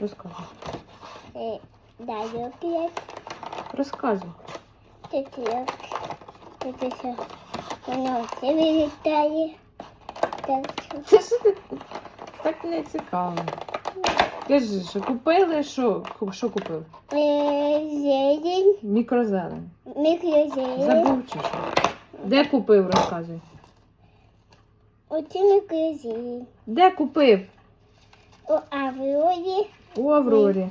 Розказуй. Е, Даю п'ять. Розказуй. Тут ще. Воно все вилітає. Так що. Це ти так не цікаво. Кажи, що купили, що, що купив? Е, Зелень. Мікрозелень. Мікрозелень. Забув чи що? Де купив, розказуй. Оце мікрозелень. Де купив? У Аврорі. У Аврорі.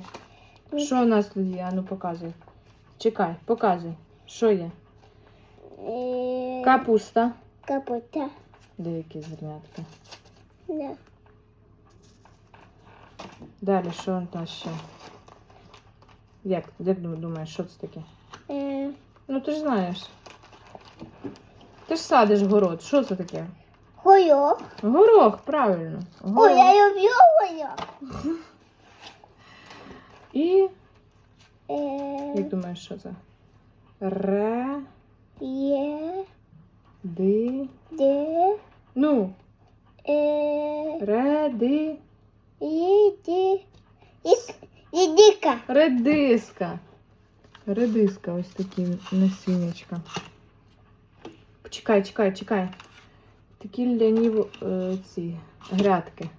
Що у нас тут є? Ану показуй. Чекай, показуй. Що є? Е, Капуста. Капута. Деякі зернятка. Да. Далі, що у нас ще? Як? Як думаєш, що це таке? Е, Ну ти ж знаєш. Ти ж садиш город. Що це таке? Горох. Горох, правильно. Ой, Горох. я люблю горох. І Е, як думаєш, що це? Ре, Є. ди. Де. Ну, Е, ре, ди. Іди. Ік. Ідика. Редиска. Редиска, ось такі насіннячка. Чекай, чекай, чекай. Такі ляні е, ці грядки.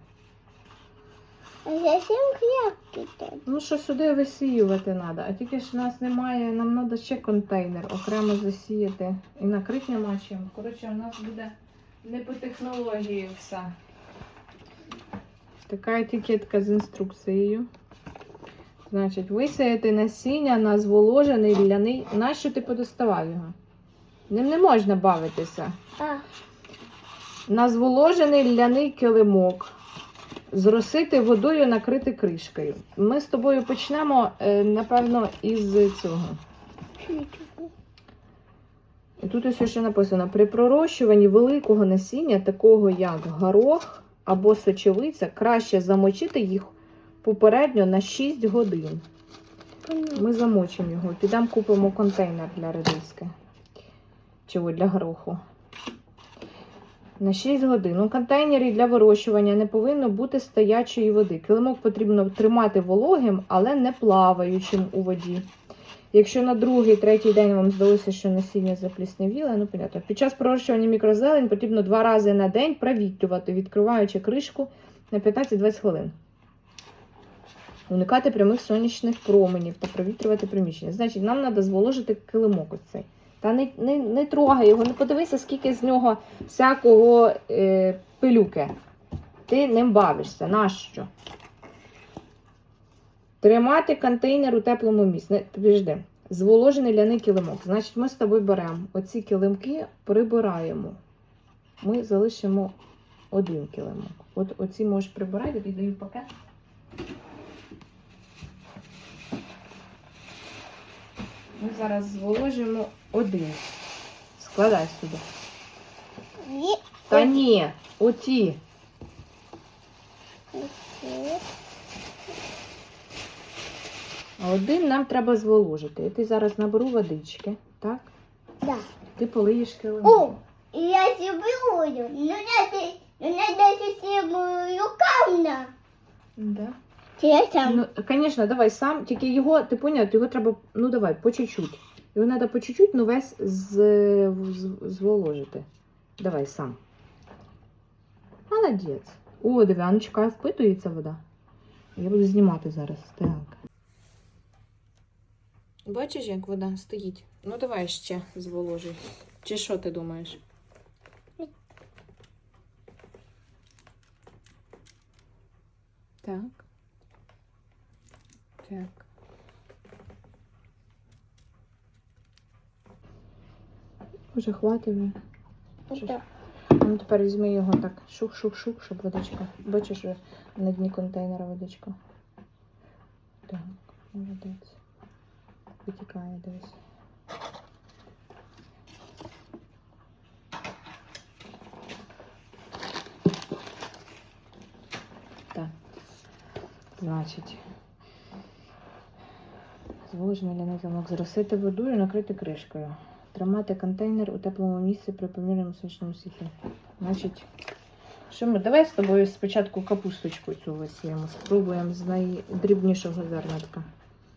А зачем хлябки тут? Ну, що сюди висіювати треба, а тільки ж у нас немає, нам треба ще контейнер окремо засіяти і накрити нема чим. Коротше, у нас буде не по технології все. Така етикетка з інструкцією. Значить, висіяти насіння на зволожений ляний. Нащо ти подоставав його? Ним не можна бавитися. А, На зволожений ляний килимок. Зросити водою, накрити кришкою. Ми з тобою почнемо, е, напевно, із цього. Тут ось ще написано: при пророщуванні великого насіння, такого як горох або сочевиця, краще замочити їх попередньо на 6 годин. Ми замочимо його. Підемо купимо контейнер для редиски. Чи для гороху. На 6 годин. У контейнері для вирощування не повинно бути стоячої води. Килимок потрібно тримати вологим, але не плаваючим у воді. Якщо на другий, третій день вам здалося, що насіння запліснявіле, ну понятно. Під час пророщування мікрозелень потрібно два рази на день провітрювати, відкриваючи кришку на 15-20 хвилин. Уникати прямих сонячних променів та провітрювати приміщення. Значить, нам треба зволожити килимок оцей. Та не, не, не трогай його, не подивися, скільки з нього всякого е, пилюки. Ти ним бавишся. Нащо? Тримати контейнер у теплому місці. Підожди. Зволожений ляний килимок. Значить, ми з тобою беремо оці килимки, прибираємо. Ми залишимо один килимок. От оці можеш прибирати, я даю пакет. Ми зараз зволожимо один. Складай сюди. Є. Та ні, оці. Оце. А один нам треба зволожити. Я ти зараз наберу водички, так? Да. Ти полиєш килимок. О, я зроблю. Ну, надо, ну, надо всім руками. Да. Там. Ну, звісно, давай сам, тільки його, ти поняв, його треба, ну давай, по чуть-чуть. Його треба по чуть-чуть, ну весь з, з- зволожити. Давай сам. Молодець. О, диви, а ну чекай, впитується вода. Я буду знімати зараз. Так. Бачиш, як вода стоїть? Ну давай ще зволожуй. Чи що ти думаєш? Так. Так. Може, хватить? Да. Ну, тепер візьми його так, шух-шух-шух, щоб водичка. Бачиш, вже на дні контейнера водичка. Так, молодець. Витікає десь. Так. Значить. Зволожений ляний замок зросити водою, накрити кришкою. Тримати контейнер у теплому місці при помірному сонячному світлі. Значить, Що ми? Давай з тобою спочатку капусточку цю висіємо. Спробуємо з найдрібнішого зернятка.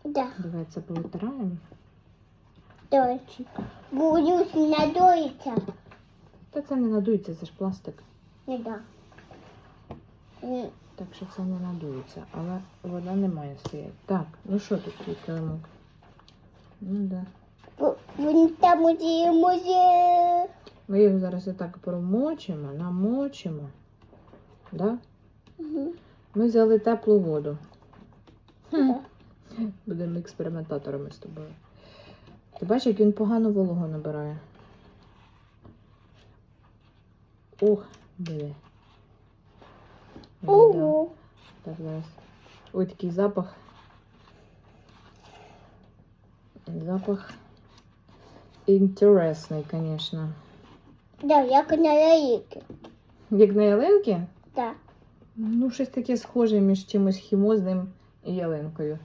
Да, Давай це повитираємо. давай. Буду надоїться. Та це не надується, це ж пластик. Не да. Так що це не надується, але вода не має стояти. Так, ну що тут твій килимок? Ну да. Він там може. Ми його зараз отак промочимо, намочимо. Да? Мгм. Ми взяли теплу воду. Хм. Да. Будемо експериментаторами з тобою. Ти бачиш, як він погано вологу набирає. Ох, диви. Ого. Так, зараз. Ой, такий запах. Запах інтересний, звісно. Да, як на яйки. Як на ялинки? Да. Ну, щось таке схоже між чимось хімозним і ялинкою.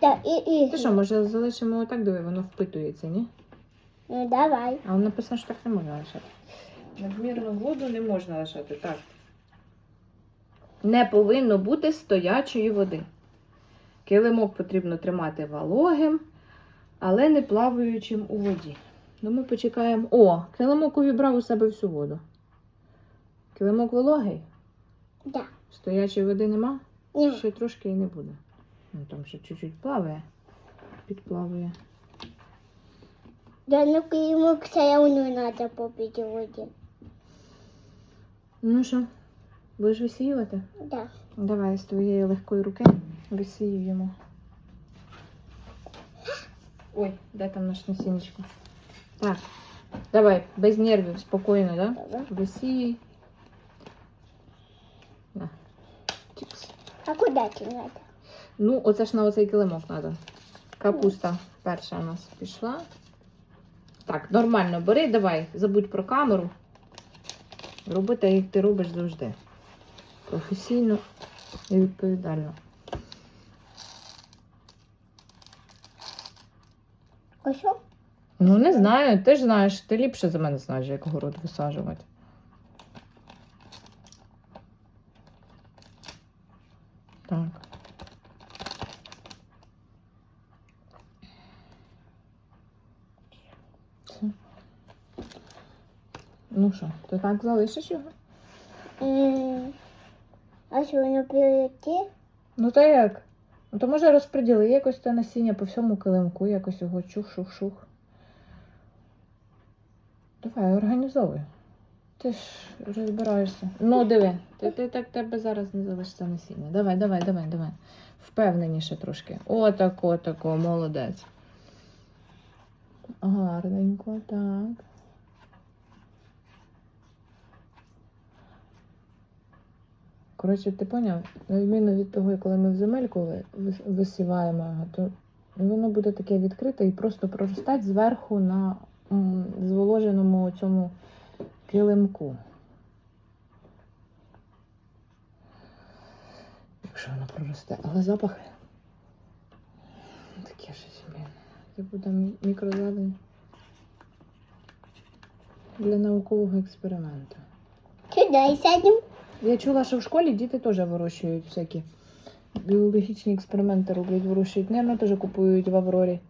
Да, і, і. Ти що, може залишимо отак, диви, воно впитується, ні? Ну, давай. А воно написано, що так не можна лишати. Надмірну воду не можна лишати. Так. Не повинно бути стоячої води. Килимок потрібно тримати вологим, але не плаваючим у воді. Ну, ми почекаємо. О, килимок увібрав у себе всю воду. Килимок вологий, Да. стоячої води нема, Ні. ще трошки і не буде. Ну, там ще чуть-чуть плаває, підплаває. Да, ну йому все равно надо попити воді. Ну що, будеш висіювати? Да. Давай з твоєї легкої руки висіюємо. Ой, де там наш насінничко? Так, давай, без нервів, спокійно, да? Висіюй. На. Чикс. А куди ти? Ну, оце ж на оцей килимок треба. Капуста перша у нас пішла. Так, нормально бери, давай, забудь про камеру. Роби так, як ти робиш завжди. Професійно і відповідально. А що? Ну, не знаю, ти ж знаєш, ти ліпше за мене знаєш, як город висаджувати. Так. Все. Ну що, ти так залишиш його? М, А що воно прийти? Ну та як? Ну то може розподіли якось те насіння по всьому килимку, якось його чух-шух-шух. Давай, організовуй. Ти ж розбираєшся. Ну, диви, ти, ти так тебе зараз не залишиться насіння. Давай, давай, давай, давай. Впевненіше трошки. Отако, отако, молодець. Гарненько, так. Коротше, ти поняв? На відміну від того, коли ми в земельку висіваємо його, то воно буде таке відкрите і просто проростати зверху на зволоженому цьому килимку. Якщо воно проросте. Але запах таке щось, блін. Це буде мі- мікрозелень для наукового експерименту. Сюди сядемо. Я чула, що в школі діти теж вирощують всякі біологічні експерименти роблять, вирощують. Наверно, теж купують в Аврорі.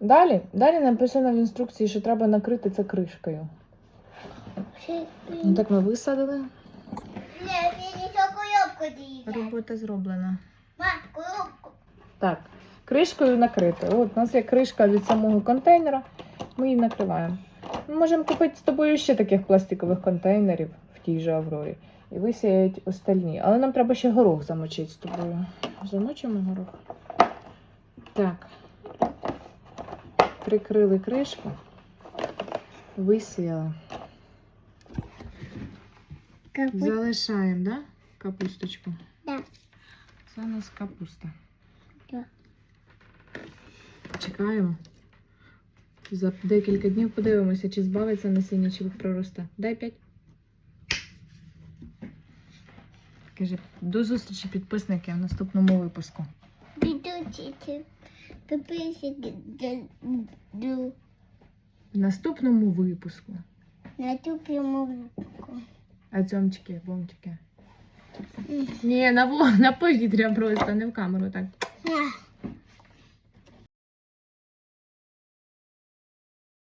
Далі, далі написано в інструкції, що треба накрити це кришкою. Ну, так ми висадили. Робота зроблена. Так, кришкою накрити. От у нас є кришка від самого контейнера, ми її накриваємо. Ми можемо купити з тобою ще таких пластикових контейнерів в тій же Аврорі. І висіять остальні. Але нам треба ще горох замочити з тобою. Замочимо горох. Так. Прикрили кришку. Висіяли. Капу. Залишаємо, да? Капусточку. Да. Це у нас капуста. Да. Чекаємо. За декілька днів подивимося, чи збавиться насіння, чи проросте. Дай п'ять. Каже, до зустрічі підписники в наступному випуску. До В наступному випуску. Наступному випуску. А цьомчики, бомчики. Ні, на, на повітря просто, не в камеру так.